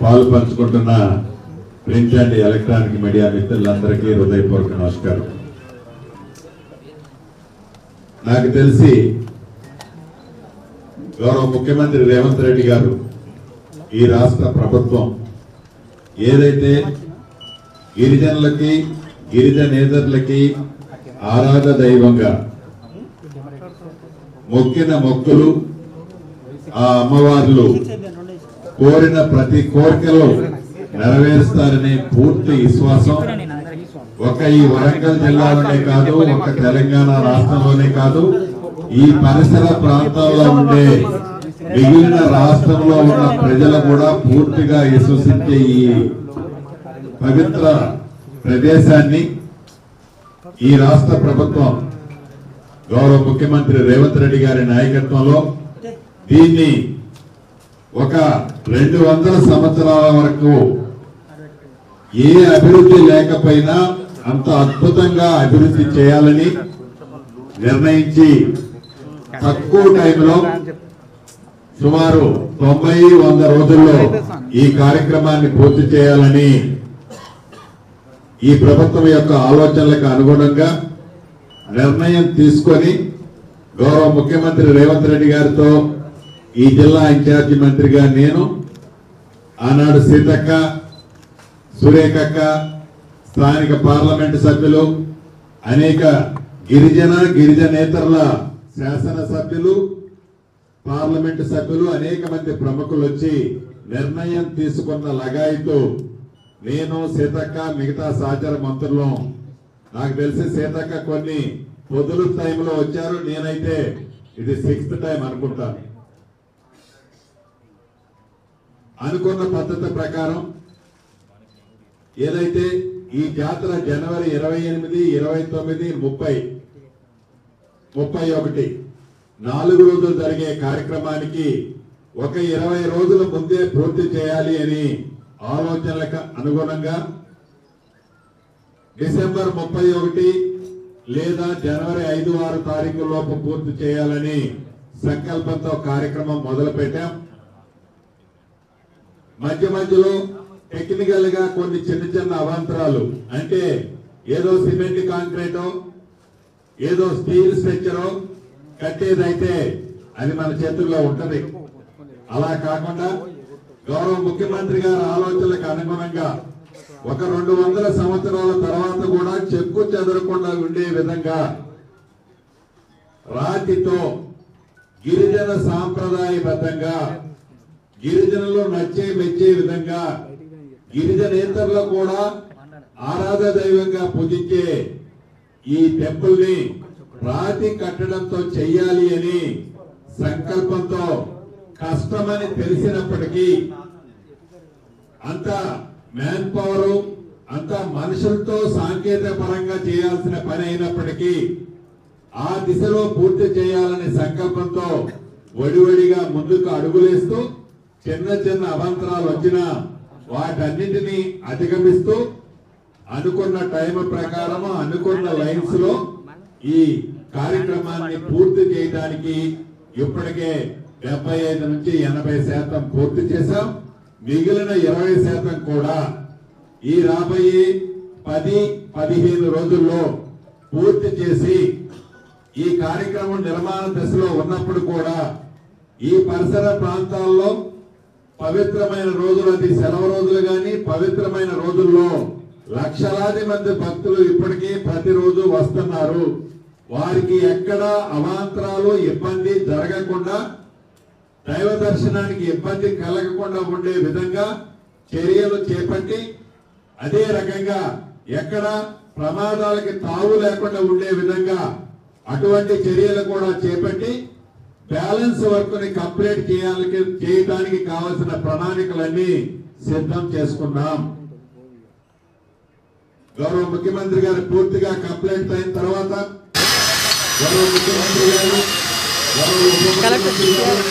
పాలు పంచుకుంటున్న print and electronic media మిత్రులందరికీ హృదయపూర్వక నమస్కారం. నాకు తెలిసి గౌరవ ముఖ్యమంత్రి రేవంత్ రెడ్డి గారు ఈ రాష్ట్ర ప్రభుత్వం ఏదైతే గిరిజనులకి గిరిజనేతరులకి ఆరాధ దైవంగా మొక్కిన మొక్కులు ఆ అమ్మవార్లు కోరిన ప్రతి కోరికలు నెరవేరుస్తారనే పూర్తి విశ్వాసం ఒక ఈ వరంగల్ జిల్లాలోనే కాదు ఒక తెలంగాణ రాష్ట్రంలోనే కాదు ఈ పరిసర ప్రాంతాల్లో ఉండే మిగిలిన రాష్ట్రంలో ఉన్న ప్రజలు కూడా పూర్తిగా విశ్వసించే ఈ పవిత్ర ప్రదేశాన్ని ఈ రాష్ట్ర ప్రభుత్వం గౌరవ ముఖ్యమంత్రి రేవంత్ రెడ్డి గారి నాయకత్వంలో దీన్ని ఒక రెండు వందల సంవత్సరాల వరకు ఏ అభివృద్ధి లేకపోయినా అంత అద్భుతంగా అభివృద్ధి చేయాలని నిర్ణయించి తక్కువ టైంలో సుమారు తొంభై వంద రోజుల్లో ఈ కార్యక్రమాన్ని పూర్తి చేయాలని ఈ ప్రభుత్వం యొక్క ఆలోచనలకు అనుగుణంగా నిర్ణయం తీసుకొని గౌరవ ముఖ్యమంత్రి రేవంత్ రెడ్డి గారితో ఈ జిల్లా ఇన్ఛార్జి మంత్రిగా నేను ఆనాడు సీతక్క సురేఖక్క స్థానిక పార్లమెంటు సభ్యులు అనేక గిరిజన గిరిజనేతరుల శాసనసభ్యులు పార్లమెంటు సభ్యులు అనేక మంది ప్రముఖులు వచ్చి నిర్ణయం తీసుకున్న లగాయితో నేను సీతక్క మిగతా సహచర మంత్రులు. నాకు తెలిసి సీతక్క కొన్ని పొదులు టైంలో వచ్చారు. నేనైతే ఇది సిక్స్త్ టైం అనుకుంటాను. అనుకున్న పద్ధతి ప్రకారం ఏదైతే ఈ జాతర జనవరి ఇరవై ఎనిమిది ఇరవై తొమ్మిది ముప్పై ముప్పై ఒకటి నాలుగు రోజులు జరిగే కార్యక్రమానికి ఒక ఇరవై రోజుల ముందే పూర్తి చేయాలి అని ఆలోచనలకు అనుగుణంగా డిసెంబర్ ముప్పై ఒకటి లేదా జనవరి ఐదు ఆరు తారీఖు లోపు పూర్తి చేయాలని సంకల్పంతో కార్యక్రమం మొదలుపెట్టాం. మధ్య మధ్యలో టెక్నికల్గా కొన్ని చిన్న చిన్న అవాంతరాలు. అంటే ఏదో సిమెంట్ కాంక్రీటో ఏదో స్టీల్ స్ట్రక్చరో కట్టేదైతే అది మన చేతుల్లో ఉంటది. అలా కాకుండా గౌరవ ముఖ్యమంత్రి గారి ఆలోచనలకు అనుగుణంగా ఒక రెండు వందల సంవత్సరాల తర్వాత కూడా చెక్కు చెదరకుండా ఉండే విధంగా రాతితో గిరిజన సాంప్రదాయబద్ధంగా గిరిజనులు నచ్చే మెచ్చే విధంగా గిరిజనేతరులు కూడా ఆరాధ దైవంగా పూజించే ఈ టెంపుల్ని రాతి కట్టడంతో చెయ్యాలి అని సంకల్పంతో కష్టమని తెలిసినప్పటికీ అంత మ్యాన్ పవర్ అంత మనుషులతో సాంకేతిక పరంగా చేయాల్సిన పని అయినప్పటికీ ఆ దిశలో పూర్తి చేయాలనే సంకల్పంతో వడివడిగా ముందుకు అడుగులేస్తూ చిన్న చిన్న అవంతరాలు వచ్చినా వాటన్నిటిని అధిగమిస్తూ అనుకున్న టైం ప్రకారం అనుకున్న లైన్స్లో ఈ కార్యక్రమాన్ని పూర్తి చేయడానికి ఇప్పటికే డెబ్బై ఐదు నుంచి ఎనభై శాతం పూర్తి చేశాం. మిగిలిన ఇరవై శాతం కూడా ఈ రాబోయే పది పదిహేను రోజుల్లో పూర్తి చేసి ఈ కార్యక్రమం నిర్మాణ దశలో ఉన్నప్పుడు కూడా ఈ పరిసర ప్రాంతాల్లో పవిత్రమైన రోజులు అది సెలవు రోజులు గాని పవిత్రమైన రోజుల్లో లక్షలాది మంది భక్తులు ఇప్పటికీ ప్రతిరోజు వస్తున్నారు. వారికి ఎక్కడ అవాంతరాలు ఇబ్బంది జరగకుండా దైవ దర్శనానికి ఇబ్బంది కలగకుండా ఉండే విధంగా చర్యలు చేపట్టి అదే రకంగా ఎక్కడ ప్రమాదాలకి తావు లేకుండా ఉండే విధంగా అటువంటి చర్యలు కూడా చేపట్టి బ్యాలెన్స్ వర్క్ని కంప్లీట్ చేయాలి చేయడానికి కావలసిన ప్రణాళికలన్నీ సిద్ధం చేసుకున్నాం. గౌరవ ముఖ్యమంత్రి గారు పూర్తిగా కంప్లైంట్ అయిన తర్వాత గౌరవ ముఖ్యమంత్రి గారు గౌరవ ముఖ్యమంత్రి గారు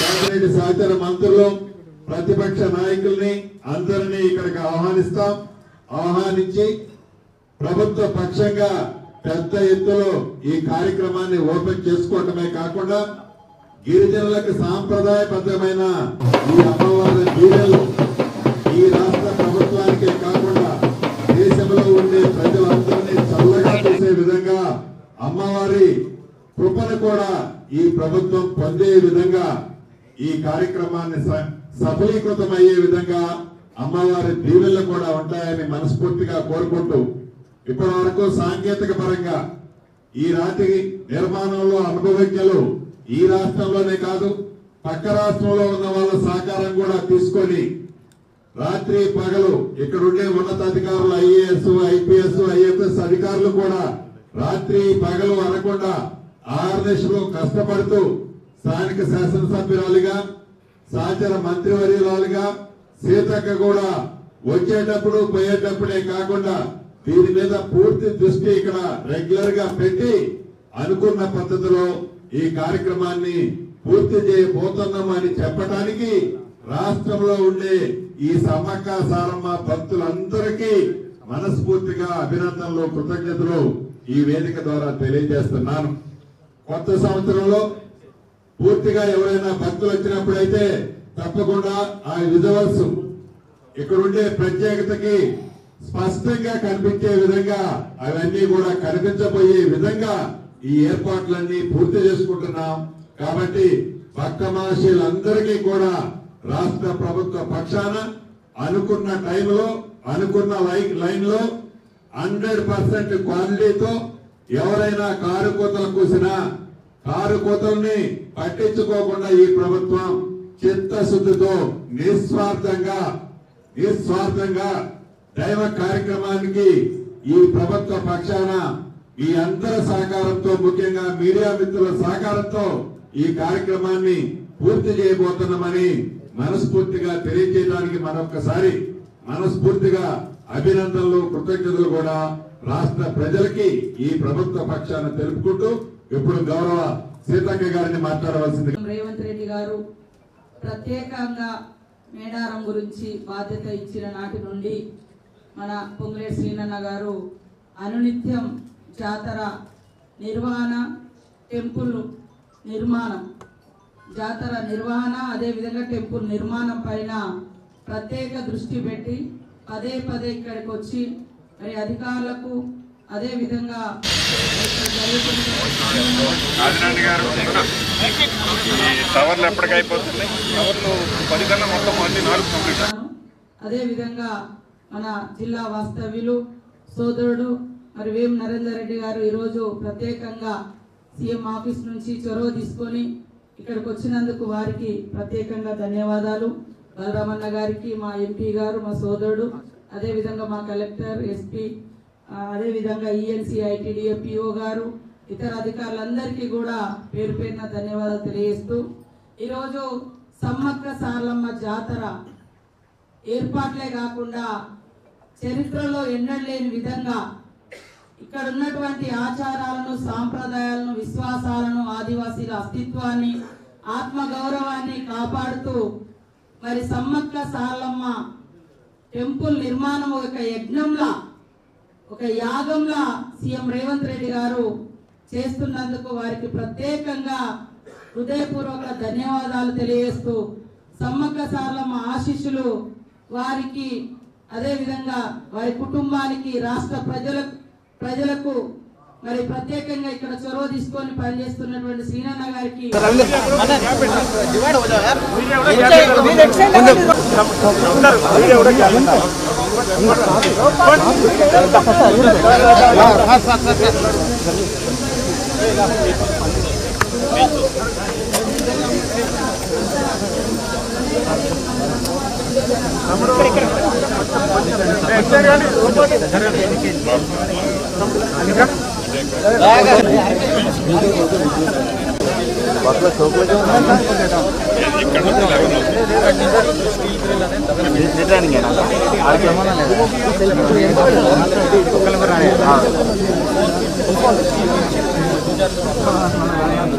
కేబినెట్ సహచర మంత్రులు ప్రతిపక్ష నాయకుల్ని అందరినీ ఇక్కడికి ఆహ్వానిస్తాం. ఆహ్వానించి ప్రభుత్వ పక్షంగా పెద్ద ఎత్తులో ఈ కార్యక్రమాన్ని ఓపెన్ చేసుకోవటమే కాకుండా గిరిజనులకు సాంప్రదాయబద్ధమైన ఈ అమ్మవారి గీడలు ఈ రాష్ట్ర ప్రభుత్వానికే కాకుండా దేశంలో ఉండే ప్రజలందరినీ చల్లగా చేసే విధంగా అమ్మవారి కృపను కూడా ఈ ప్రభుత్వం పొందే విధంగా ఈ కార్యక్రమాన్ని సఫలీకృతమయ్యే విధంగా అమ్మవారి దీవెళ్ళు కూడా ఉంటాయని మనస్ఫూర్తిగా కోరుకుంటూ ఇప్పటి వరకు సాంకేతిక పరంగా ఈ రాతి నిర్మాణంలో అనుభవజ్ఞలు ఈ రాష్ట్రంలోనే కాదు పక్క రాష్ట్రంలో ఉన్న వాళ్ళ సహకారం కూడా తీసుకొని రాత్రి పగలు ఇక్కడ ఉండే ఉన్నతాధికారులు ఐఏఎస్ ఐపీఎస్ ఐఎఫ్ఎస్ అధికారులు కూడా రాత్రి పగలు అనకుండా ఆర్దశలో కష్టపడుతూ స్థానిక శాసనసభ్యురాలుగా సహచర మంత్రివర్యురాలుగా సీతక్క కూడా వచ్చేటప్పుడు పోయేటప్పుడే కాకుండా దీని మీద పూర్తి దృష్టి ఇక్కడ రెగ్యులర్గా పెట్టి అనుకున్న పద్ధతిలో ఈ కార్యక్రమాన్ని పూర్తి చేయబోతున్నామని చెప్పడానికి రాష్ట్రంలో ఉండే ఈ సమక్క సారమ్మ భక్తులందరికీ మనస్ఫూర్తిగా అభినందనలు కృతజ్ఞతలు ఈ వేదిక ద్వారా తెలియజేస్తున్నాను. కొత్త సంవత్సరంలో పూర్తిగా ఎవరైనా భక్తులు వచ్చినప్పుడైతే తప్పకుండా ఆ విజువల్స్ ఇక్కడ ఉండే ప్రత్యేకతకి స్పష్టంగా కనిపించే విధంగా అవన్నీ కూడా కనిపించబోయే విధంగా ఈ ఏర్పాట్లన్నీ పూర్తి చేసుకుంటున్నాం. కాబట్టి పక్క మహర్షులందరికీ కూడా రాష్ట్ర ప్రభుత్వ పక్షాన అనుకున్న టైంలో అనుకున్న లైక్ లైన్లో హండ్రెడ్ పర్సెంట్ క్వాలిటీతో ఎవరైనా కారు కోతలు కూసినా కారు కోతల్ని పట్టించుకోకుండా ఈ ప్రభుత్వం చిత్తశుద్ధితో నిస్వార్థంగా నిస్వార్థంగా దైవ కార్యక్రమానికి ఈ ప్రభుత్వ పక్షాన ఈ అందరి సహకారంతో ముఖ్యంగా మీడియా మిత్రుల సహకారంతో ఈ కార్యక్రమాన్ని పూర్తి చేయబోతున్నామని మనస్ఫూర్తిగా తెలియజేయడానికి మరొకసారి మనస్ఫూర్తిగా అభినందనలు కృతజ్ఞతలు కూడా రాష్ట్ర ప్రజలకి ఈ ప్రభుత్వ పక్షాన్ని తెలుపుకుంటూ ఇప్పుడు గౌరవ సీతక్క గారిని మాట్లాడవలసింది రేవంత్ రెడ్డి గారు ప్రత్యేకంగా మేడారం గురించి బాధ్యత ఇచ్చిన నాటి నుండి మన పొంగులే శ్రీనన్న గారు అనునిత్యం జాతర నిర్వహణ టెంపుల్ నిర్మాణం జాతర నిర్వహణ అదేవిధంగా టెంపుల్ నిర్మాణం పైన ప్రత్యేక దృష్టి పెట్టి పదే పదే ఇక్కడికి వచ్చి మరి అధికారులకు అదేవిధంగా ఇక్కడ జరుగుతున్న రాజనాని గారు ఈ టవర్లు ఎప్పటికి అయిపోతుంది టవర్లు పది కన్నా మొత్తం అన్ని నాలుగు కంప్లీట్ చేశాను. అదేవిధంగా మన జిల్లా వాస్తవ్యులు సోదరుడు మరి వేం నరేందర్ రెడ్డి గారు ఈరోజు ప్రత్యేకంగా సీఎం ఆఫీస్ నుంచి చొరవ తీసుకొని ఇక్కడికి వచ్చినందుకు వారికి ప్రత్యేకంగా ధన్యవాదాలు. బలరామన్న గారికి మా ఎంపీ గారు మా సోదరుడు అదేవిధంగా మా కలెక్టర్ ఎస్పీ అదేవిధంగా ఈఎన్సీ ఐటీడీఏ పిఓ గారు ఇతర అధికారులందరికీ కూడా పేరు పేరున ధన్యవాదాలు తెలియజేస్తూ ఈరోజు సమ్మక్క సారలమ్మ జాతర ఏర్పాట్లే కాకుండా చరిత్రలో ఎన్నడలేని విధంగా ఇక్కడ ఉన్నటువంటి ఆచారాలను సాంప్రదాయాలను విశ్వాసాలను ఆదివాసీల అస్తిత్వాన్ని ఆత్మ గౌరవాన్ని కాపాడుతూ మరి సమ్మక్క సారలమ్మ టెంపుల్ నిర్మాణం ఒక యజ్ఞంలా ఒక యాగంలా సీఎం రేవంత్ రెడ్డి గారు చేస్తున్నందుకు వారికి ప్రత్యేకంగా హృదయపూర్వక ధన్యవాదాలు తెలియజేస్తూ సమ్మక్క సారలమ్మ ఆశీస్సులు వారికి అదేవిధంగా వారి కుటుంబానికి రాష్ట్ర ప్రజలకు ప్రజలకు మరి ప్రత్యేకంగా ఇక్కడ చొరవ తీసుకొని పనిచేస్తున్నటువంటి శ్రీనాన్న గారికి బట్టల షోపులకి రిటర్నింగ్ ఆడికి సంబంధం లేదు ఒకళ్ళు రాని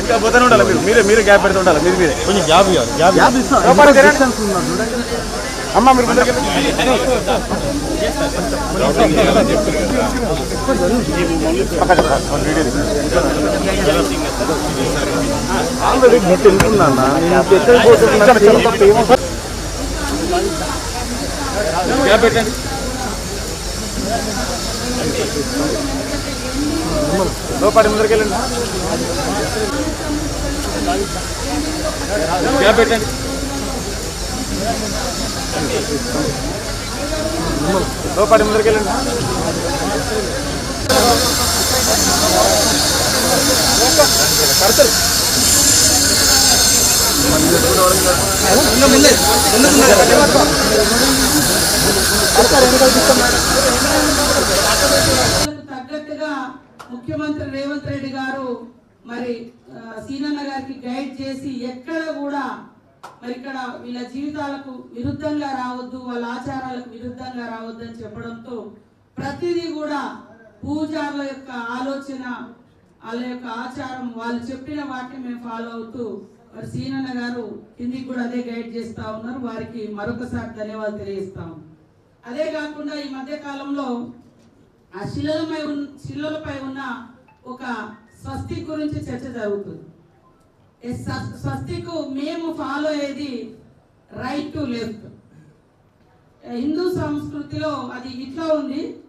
ఇంకా పోతూనే ఉండాలి మీరు మీరే మీరే గ్యాప్ పెడుతూ ఉండాలి మీరు మీరే కొంచెం గ్యాప్ ఇవ్వాలి గ్యాప్ లోపలికి తిరగండి. డిస్టెన్స్ ఉన్నారు చూడండి అమ్మ మీరు ముందుకు వెళ్ళండి. ఆల్రెడీ నెట్ వెళ్తుందన్న నేను ఎక్కడికి పోతున్నా గ్యాప్ పెట్టండి లోపడి ముందరికి వెళ్ళండి. గ్యాప్ పెట్టండి లోపడి ముందరికి వెళ్ళండి కడతారు వాళ్ళకు తగ్గట్టుగా ముఖ్యమంత్రి రేవంత్ రెడ్డి గారు మరి సీనన్న గారికి గైడ్ చేసి ఎక్కడ కూడా మరి ఇక్కడ వీళ్ళ జీవితాలకు విరుద్ధంగా రావద్దు వాళ్ళ ఆచారాలకు విరుద్ధంగా రావద్దు అని చెప్పడంతో ప్రతిదీ కూడా పూజారుల యొక్క ఆలోచన వాళ్ళ యొక్క ఆచారం వాళ్ళు చెప్పిన వాటిని మేము ఫాలో అవుతూ మరి సీనన్న గారు కిందికి కూడా అదే గైడ్ చేస్తూ ఉన్నారు. వారికి మరొకసారి ధన్యవాదాలు తెలియజేస్తాము అదే కాకుండా ఈ మధ్య కాలంలో ఆ శిలలపై ఉన్న శిలలపై ఉన్న ఒక స్వస్తి గురించి చర్చ జరుగుతుంది. స్వస్తికు స్వ- మేము ఫాలో అయ్యేది రైట్ టు లెఫ్ట్ హిందూ సంస్కృతిలో అది ఇట్లా ఉంది.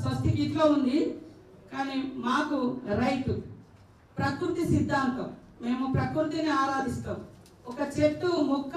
స్వస్తికి ఇట్లా ఉంది. కానీ మాకు రైట్ ప్రకృతి సిద్ధాంతం. మేము ప్రకృతిని ఆరాధిస్తాం. ఒక చెట్టు మొక్క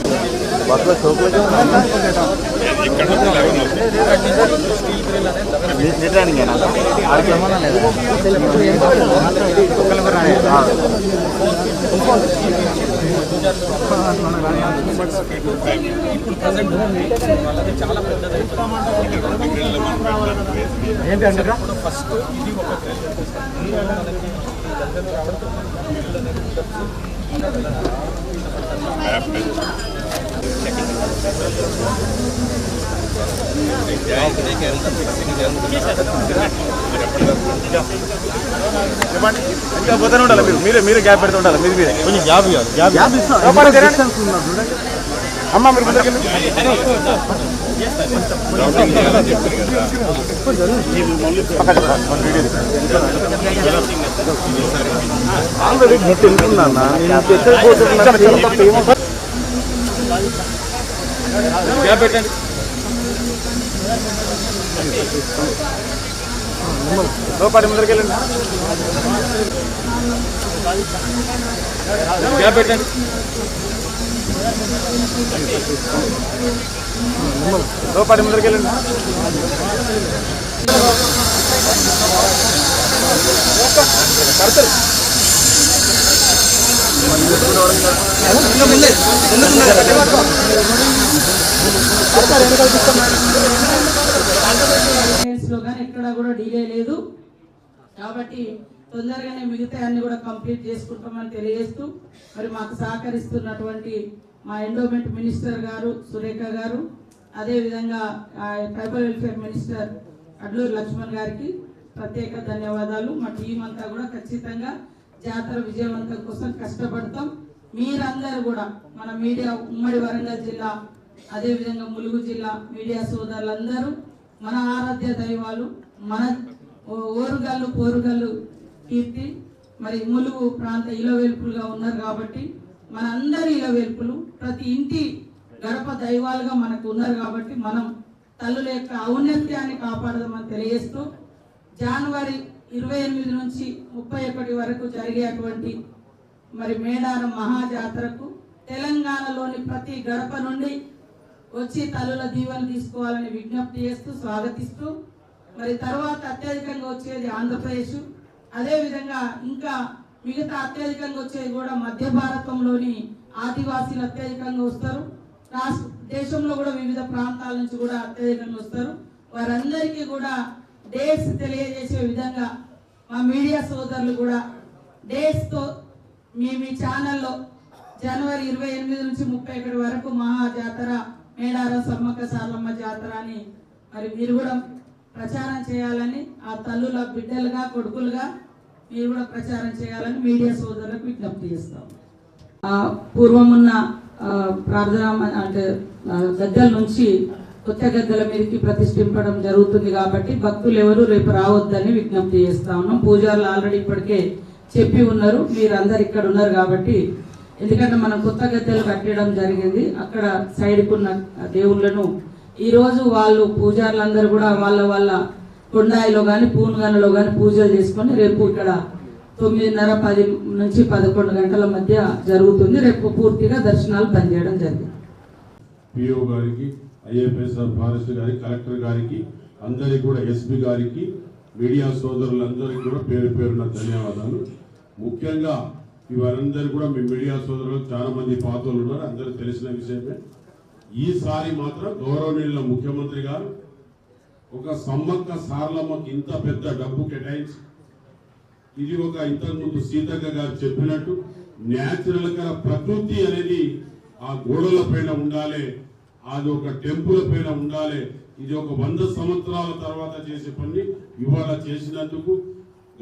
ఇట్లా వీడియో కూడా గ్యాప్ పెట్టండి. బస్సులో చౌకలకి నిజానికి ఆడికి ఏమన్నా లేదు ఏంటి అంటే చెప్పండి. ఇంకా పోతూనే ఉండాలి మీరు. మీరే మీరే గ్యాప్ పెడుతూ ఉండాలి. మీరు మీరే కొంచెం గ్యాప్ ఇవ్వాలి. గ్యాప్ అమ్మ మీరు ఆల్రెడీ నెట్ వెళ్తుందన్న నేను ఎక్కడికి పోతున్నా పెట్టండి. లోపడి ముందరికి వెళ్ళండి. గ్యాప్ పెట్టండి. లోపడి ముందరికి వెళ్ళండి. కడతారు. ఎక్కడ కూడా డిలే లేదు. కాబట్టి తొందరగానే మిగతా అన్ని కూడా కంప్లీట్ చేసుకుంటామని తెలియజేస్తూ మరి మాకు సహకరిస్తున్నటువంటి మా ఎండోమెంట్ మినిస్టర్ గారు సురేఖ గారు అదేవిధంగా tribal welfare minister Adluri Laxman గారికి ప్రత్యేక ధన్యవాదాలు. మా టీం అంతా కూడా ఖచ్చితంగా జాతర విజయవంతం కోసం కష్టపడతాం. మీరందరూ కూడా మన మీడియా ఉమ్మడి వరంగల్ జిల్లా అదేవిధంగా ములుగు జిల్లా మీడియా సోదరులందరూ మన ఆరాధ్య దైవాలు మన ఓ- ఓరుగల్లు పోరుగల్లు కీర్తి మరి ములుగు ప్రాంత ఇలవేల్పులుగా ఉన్నారు కాబట్టి మనందరి ఇలవేల్పులు ప్రతి ఇంటి గడప దైవాలుగా మనకు ఉన్నారు కాబట్టి మనం తల్లుల యొక్క ఔన్నత్యాన్ని కాపాడదామని తెలియజేస్తూ జనవరి ఇరవై ఎనిమిది నుంచి ముప్పై ఒకటి వరకు జరిగేటువంటి మరి మేడారం మహాజాతరకు తెలంగాణలోని ప్రతి గడప నుండి వచ్చి తల్లుల దీవెన తీసుకోవాలని విజ్ఞప్తి చేస్తూ స్వాగతిస్తూ మరి తర్వాత అత్యధికంగా వచ్చేది ఆంధ్రప్రదేశ్. అదేవిధంగా ఇంకా మిగతా అత్యధికంగా వచ్చేది కూడా మధ్య భారతంలోని ఆదివాసీలు అత్యధికంగా వస్తారు. రాష్ట్ర దేశంలో కూడా వివిధ ప్రాంతాల నుంచి కూడా అత్యధికంగా వస్తారు. వారందరికీ కూడా డేట్స్ తెలియజేసే విధంగా మా మీడియా సోదరులు కూడా డేట్స్తో మీ మీ ఛానల్లో జనవరి ఇరవై ఎనిమిది నుంచి ముప్పై ఒకటి వరకు మహా జాతర మేడారం సమ్మక్క సారలమ్మ జాతర అని మరి మీరు కూడా ప్రచారం చేయాలని ఆ తల్లుల బిడ్డలుగా కొడుకులుగా మీరు కూడా ప్రచారం చేయాలని మీడియా సోదరులకు విజ్ఞప్తి చేస్తాం. పూర్వమున్న పూర్వం ఉన్న ప్రార్థన అంటే దగ్గర గద్దెల నుంచి కొత్త గద్దెల మీదకి ప్రతిష్ఠింపడం జరుగుతుంది కాబట్టి భక్తులు ఎవరు రేపు రావద్దని విజ్ఞప్తి చేస్తా ఉన్నాం. పూజారులు ఆల్రెడీ ఇప్పటికే చెప్పి ఉన్నారు. మీరు అందరు ఇక్కడ ఉన్నారు కాబట్టి ఎందుకంటే మనం కొత్త గద్దెలు కట్టడం జరిగింది. అక్కడ సైడ్కున్న దేవుళ్ళను ఈరోజు వాళ్ళు పూజారులందరూ కూడా వాళ్ళ వాళ్ళ కొండాయిలో కానీ పూన్గానలో కానీ పూజలు చేసుకొని రేపు ఇక్కడ తొమ్మిదిన్నర పది నుంచి పదకొండు గంటల మధ్య జరుగుతుంది. రేపు పూర్తిగా దర్శనాలు పనిచేయడం జరిగింది. పిఓ గారికి ఐఎఫ్ఎస్ ఫారెస్ట్ గారికి కలెక్టర్ గారికి అందరికి కూడా ఎస్పీ గారికి మీడియా సోదరులందరికీ కూడా పేరు పేరున ధన్యవాదాలు. ముఖ్యంగా ఇవారందరూ కూడా మీ మీడియా సోదరులు చాలా మంది పాత్రలు ఉన్నారు అందరూ తెలిసిన విషయమే. ఈసారి మాత్రం గౌరవనీయుల ముఖ్యమంత్రి గారు ఒక సమ్మక్క సారలమ్మకి ఇంత పెద్ద డబ్బు కేటాయించి ఇది ఒక ఇంతకుముందు సీతక్క గారు చెప్పినట్టు న్యాచురల్గా ప్రకృతి అనేది ఆ గోడల పైన ఉండాలి అది ఒక టెంపుల్ పైన ఉండాలి. ఇది ఒక వంద సంవత్సరాల తర్వాత చేసే పని. ఇవాళ చేసినందుకు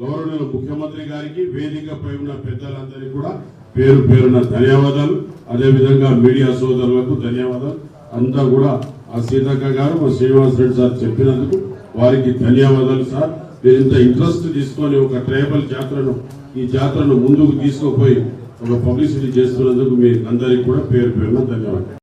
గౌరవనీయ ముఖ్యమంత్రి గారికి వేదికపై ఉన్న పెద్దలందరికీ కూడా పేరు పేరున ధన్యవాదాలు. అదేవిధంగా మీడియా సోదరులకు ధన్యవాదాలు. అంతా కూడా ఆ సీతక్క గారు మా శ్రీనివాస్ రెడ్డి సార్ చెప్పినందుకు వారికి ధన్యవాదాలు సార్. మీరు ఇంత ఇంట్రెస్ట్ తీసుకొని ఒక ట్రైబల్ జాతరను ఈ జాతరను ముందుకు తీసుకుపోయి ఒక పబ్లిసిటీ చేస్తున్నందుకు మీ అందరికీ కూడా పేరు పేరున ధన్యవాదాలు.